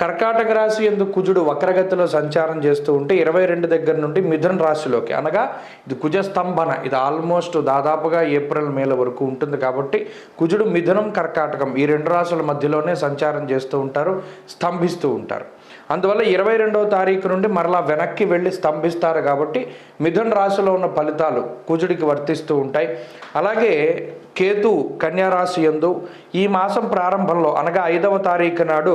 కర్కాటక రాశి ఎందు కుజుడు వక్రగతిలో సంచారం చేస్తూ ఉంటే ఇరవై రెండు దగ్గర నుండి మిథున రాశిలోకి. అనగా ఇది కుజ స్తంభన. ఇది ఆల్మోస్ట్ దాదాపుగా ఏప్రిల్ మేల వరకు ఉంటుంది కాబట్టి కుజుడు మిథునం కర్కాటకం ఈ రెండు రాశుల మధ్యలోనే సంచారం చేస్తూ ఉంటారు స్తంభిస్తూ ఉంటారు. అందువల్ల ఇరవై రెండవ తారీఖు నుండి మరలా వెనక్కి వెళ్ళి స్తంభిస్తారు కాబట్టి మిథున రాశిలో ఉన్న ఫలితాలు కుజుడికి వర్తిస్తూ ఉంటాయి. అలాగే కేతు కన్యారాశి యందు ఈ మాసం ప్రారంభంలో అనగా ఐదవ తారీఖు నాడు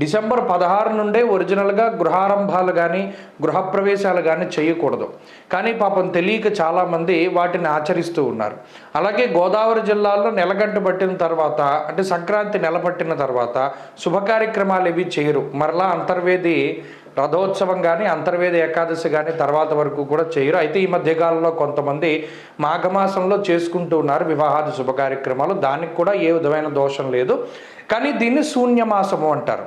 డిసెంబర్ పదహారు నుండే ఒరిజినల్గా గృహారంభాలు కానీ గృహప్రవేశాలు కానీ చేయకూడదు. కానీ పాపం తెలియక చాలామంది వాటిని ఆచరిస్తూ ఉన్నారు. అలాగే గోదావరి జిల్లాలో నెలగంట పట్టిన తర్వాత అంటే సంక్రాంతి నెల పట్టిన తర్వాత శుభ కార్యక్రమాలు ఇవి చేయరు. మరలా అంతర్వేది రథోత్సవం కానీ అంతర్వేద ఏకాదశి కానీ తర్వాత వరకు కూడా చేయరు. అయితే ఈ మధ్యకాలంలో కొంతమంది మాఘమాసంలో చేసుకుంటూ ఉన్నారు వివాహాది శుభ కార్యక్రమాలు. దానికి కూడా ఏ విధమైన దోషం లేదు. కానీ దీన్ని శూన్యమాసము అంటారు.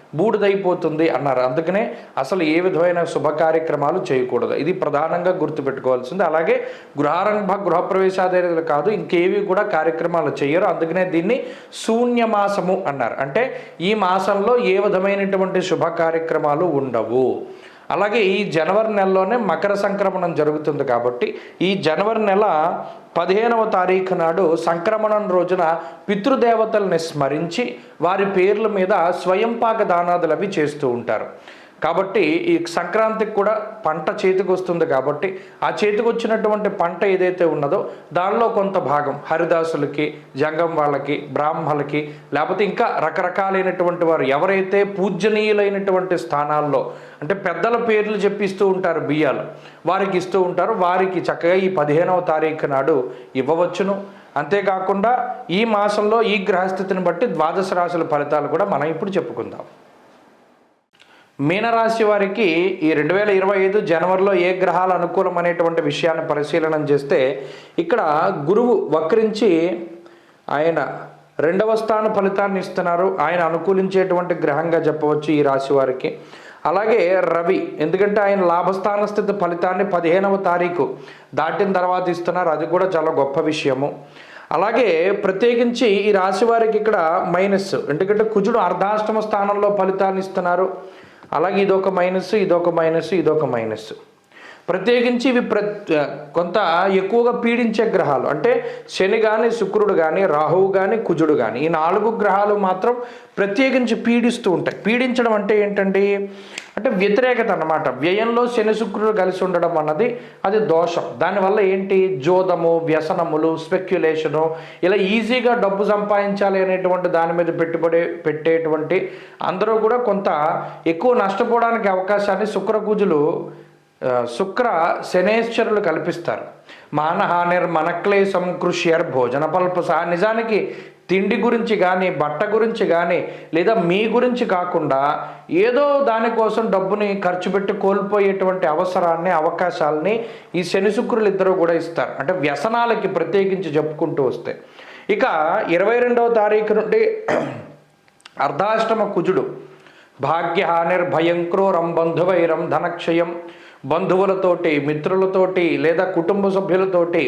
బూడిదైపోతుంది అన్నారు. అందుకనే అసలు ఏ విధమైన శుభ కార్యక్రమాలు చేయకూడదు. ఇది ప్రధానంగా గుర్తుపెట్టుకోవాల్సింది. అలాగే గృహారంభ గృహప్రవేశాదేలు కాదు ఇంకేవి కూడా కార్యక్రమాలు చేయరు. అందుకనే దీన్ని శూన్య మాసము అన్నారు. అంటే ఈ మాసంలో ఏ విధమైనటువంటి శుభ కార్యక్రమాలు ఉండవు. అలాగే ఈ జనవరి నెలలోనే మకర సంక్రమణం జరుగుతుంది కాబట్టి ఈ జనవరి నెల పదిహేనవ తారీఖు నాడు సంక్రమణం రోజున పితృదేవతల్ని స్మరించి వారి పేర్ల మీద స్వయంపాక దానాదులు అవి చేస్తూ ఉంటారు. కాబట్టి ఈ సంక్రాంతికి కూడా పంట చేతికి వస్తుంది కాబట్టి ఆ చేతికి వచ్చినటువంటి పంట ఏదైతే ఉన్నదో దానిలో కొంత భాగం హరిదాసులకి జంగం వాళ్ళకి బ్రాహ్మలకి లేకపోతే ఇంకా రకరకాలైనటువంటి వారు ఎవరైతే పూజనీయులైనటువంటి స్థానాల్లో అంటే పెద్దల పేర్లు చెప్పిస్తూ ఉంటారు బియ్యాలు వారికి ఇస్తూ ఉంటారు వారికి చక్కగా ఈ పదిహేనవ తారీఖు నాడు ఇవ్వవచ్చును. అంతేకాకుండా ఈ మాసంలో ఈ గ్రహస్థితిని బట్టి ద్వాదశ రాశుల ఫలితాలు కూడా మనం ఇప్పుడు చెప్పుకుందాం. మీనరాశి వారికి ఈ రెండు వేల ఇరవై ఐదు జనవరిలో ఏ గ్రహాలు అనుకూలం అనేటువంటి విషయాన్ని పరిశీలన చేస్తే ఇక్కడ గురువు వక్రించి ఆయన రెండవ స్థాన ఫలితాన్ని ఇస్తున్నారు. ఆయన అనుకూలించేటువంటి గ్రహంగా చెప్పవచ్చు ఈ రాశి వారికి. అలాగే రవి ఎందుకంటే ఆయన లాభస్థాన స్థితి ఫలితాన్ని పదిహేనవ తారీఖు దాటిన తర్వాత ఇస్తున్నారు. అది కూడా చాలా గొప్ప విషయము. అలాగే ప్రత్యేకించి ఈ రాశి వారికి ఇక్కడ మైనస్ ఎందుకంటే కుజుడు అర్ధాష్టమ స్థానంలో ఫలితాన్ని ఇస్తున్నారు. అలాగే ఇదొక మైనస్ ఇదొక మైనస్ ఇదొక మైనస్. ప్రత్యేకించి ఇవి ప్ర కొంత ఎక్కువగా పీడించే గ్రహాలు. అంటే శని కానీ శుక్రుడు కానీ రాహువు కానీ కుజుడు కానీ ఈ నాలుగు గ్రహాలు మాత్రం ప్రత్యేకించి పీడిస్తూ ఉంటాయి. పీడించడం అంటే ఏంటండి? అంటే వ్యతిరేకత అనమాట వ్యయంలో శని శుక్రుడు కలిసి ఉండడం అన్నది అది దోషం. దానివల్ల ఏంటి? జోదము వ్యసనములు స్పెక్యులేషను ఇలా ఈజీగా డబ్బు సంపాదించాలి అనేటువంటి దాని మీద పెట్టుబడి పెట్టేటువంటి అందరూ కూడా కొంత ఎక్కువ నష్టపోవడానికి అవకాశాన్ని శుక్రకూజులు శుక్ర శనేశ్వరులు కల్పిస్తారు. మానహానిర్ మనక్లేశం కృష్యర్ భోజన పల్పస నిజానికి తిండి గురించి కానీ బట్ట గురించి కానీ లేదా మీ గురించి కాకుండా ఏదో దానికోసం డబ్బుని ఖర్చు పెట్టి కోల్పోయేటువంటి అవసరాన్ని అవకాశాలని ఈ శని శుక్రులు ఇద్దరు కూడా ఇస్తారు. అంటే వ్యసనాలకి ప్రత్యేకించి చెప్పుకుంటూ వస్తే. ఇక ఇరవై రెండవ తారీఖు నుండి అర్ధాష్టమ కుజుడు. భాగ్యహానిర్భయం క్రూరం బంధువైరం ధనక్షయం. బంధువులతోటి మిత్రులతోటి లేదా కుటుంబ సభ్యులతోటి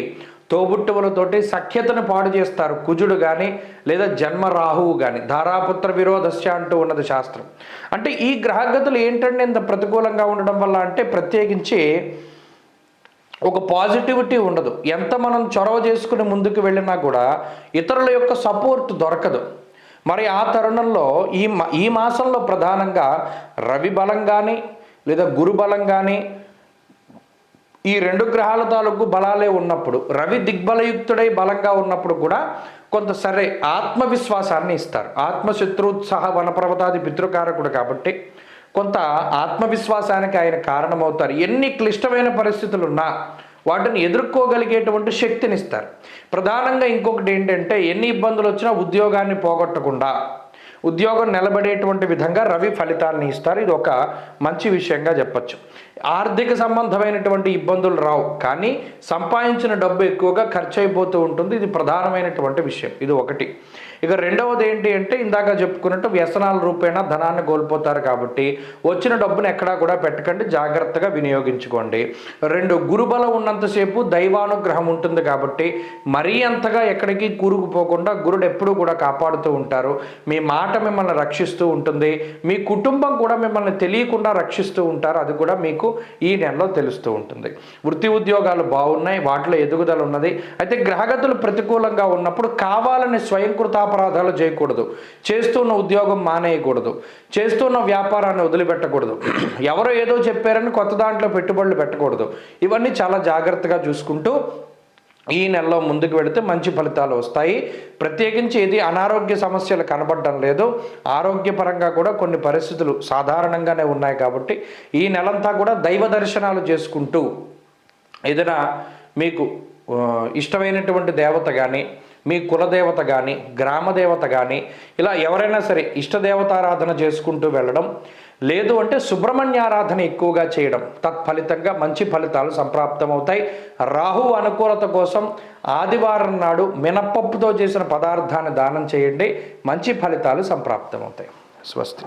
తోబుట్టువులతోటి సఖ్యతను పాడు చేస్తారు కుజుడు కానీ లేదా జన్మ రాహువు కానీ ధారాపుత్ర విరోధస్య అంటూ ఉన్నది శాస్త్రం. అంటే ఈ గ్రహగతులు ఏంటంటే ఇంత ప్రతికూలంగా ఉండడం వల్ల అంటే ప్రత్యేకించి ఒక పాజిటివిటీ ఉండదు. ఎంత మనం చొరవ చేసుకుని ముందుకు వెళ్ళినా కూడా ఇతరుల యొక్క సపోర్ట్ దొరకదు. మరి ఆ తరుణంలో ఈ మా ఈ మాసంలో ప్రధానంగా రవి బలం కానీ లేదా గురు బలం కానీ ఈ రెండు గ్రహాల తాలూకు బలాలే ఉన్నప్పుడు రవి దిగ్బలయుక్తుడై బలంగా ఉన్నప్పుడు కూడా కొంత సరే ఆత్మవిశ్వాసాన్ని ఇస్తారు. ఆత్మశత్రుత్సాహ వనపర్వతాది పితృకారకుడు కాబట్టి కొంత ఆత్మవిశ్వాసానికి ఆయన కారణమవుతారు. ఎన్ని క్లిష్టమైన పరిస్థితులు ఉన్నా వాటిని ఎదుర్కోగలిగేటువంటి శక్తిని ఇస్తారు ప్రధానంగా ఇంకొకటి ఏంటంటే ఎన్ని ఇబ్బందులు వచ్చినా ఉద్యోగాన్ని పోగొట్టకుండా ఉద్యోగం నిలబడేటువంటి విధంగా రవి ఫలితాన్ని ఇస్తారు. ఇది ఒక మంచి విషయంగా చెప్పచ్చు. ఆర్థిక సంబంధమైనటువంటి ఇబ్బందులు రావు. కానీ సంపాదించిన డబ్బు ఎక్కువగా ఖర్చు అయిపోతూ ఉంటుంది. ఇది ప్రధానమైనటువంటి విషయం. ఇది ఒకటి. ఇక రెండవది ఏంటి అంటే ఇందాక చెప్పుకున్నట్టు వ్యసనాల రూపేణా ధనాన్ని కోల్పోతారు కాబట్టి వచ్చిన డబ్బును ఎక్కడా కూడా పెట్టకండి. జాగ్రత్తగా వినియోగించుకోండి. రెండు గురుబలం ఉన్నంతసేపు దైవానుగ్రహం ఉంటుంది కాబట్టి మరీ అంతగా ఎక్కడికి కూరుకుపోకుండా గురుడు ఎప్పుడూ కూడా కాపాడుతూ ఉంటారు. మీ మాట మిమ్మల్ని రక్షిస్తూ ఉంటుంది. మీ కుటుంబం కూడా మిమ్మల్ని తెలియకుండా రక్షిస్తూ ఉంటారు. అది కూడా మీకు ఈ నెలలో తెలుస్తూ ఉంటుంది. వృత్తి ఉద్యోగాలు బాగున్నాయి వాటిలో ఎదుగుదల ఉన్నది. అయితే గ్రహగతులు ప్రతికూలంగా ఉన్నప్పుడు కావాలని స్వయంకృతాపరాధాలు చేయకూడదు. చేస్తున్న ఉద్యోగం మానేయకూడదు. చేస్తున్న వ్యాపారాన్ని వదిలిపెట్టకూడదు. ఎవరో ఏదో చెప్పారని కొత్త దాంట్లో పెట్టుబడులు పెట్టకూడదు. ఇవన్నీ చాలా జాగ్రత్తగా చూసుకుంటూ ఈ నెలలో ముందుకు వెళితే మంచి ఫలితాలు వస్తాయి. ప్రత్యేకించి ఇది అనారోగ్య సమస్యలు కనబడడం లేదు. ఆరోగ్యపరంగా కూడా కొన్ని పరిస్థితులు సాధారణంగానే ఉన్నాయి కాబట్టి ఈ నెలంతా కూడా దైవ దర్శనాలు చేసుకుంటూ ఏదైనా మీకు ఇష్టమైనటువంటి దేవత కానీ మీ కులదేవత కానీ గ్రామదేవత కానీ ఇలా ఎవరైనా సరే ఇష్టదేవతారాధన చేసుకుంటూ వెళ్ళడం లేదు అంటే సుబ్రహ్మణ్యారాధన ఎక్కువగా చేయడం. తత్ఫలితంగా మంచి ఫలితాలు సంప్రాప్తమవుతాయి. రాహు అనుకూలత కోసం ఆదివారం నాడు మినపప్పుతో చేసిన పదార్థాన్ని దానం చేయండి. మంచి ఫలితాలు సంప్రాప్తమవుతాయి. స్వస్తి.